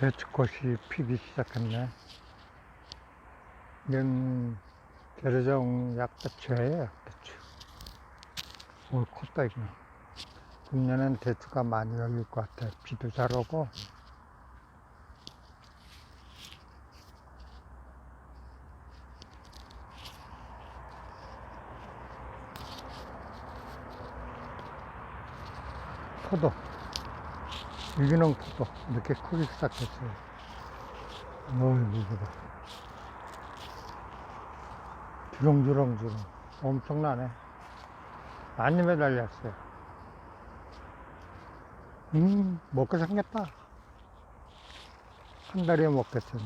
대추꽃이 피기 시작했네. 이건 계려종 약대추예요, 약대추. 올 컸다, 이거. 금년엔 대추가 많이 열릴 것 같아. 비도 잘 오고. 포도. 유기농 포도. 이렇게 크기 시작했어요. 어이구, 이거 봐. 주렁주렁주렁. 엄청나네. 많이 매달렸어요. 음, 먹고 생겼다. 한 달에 먹겠었네.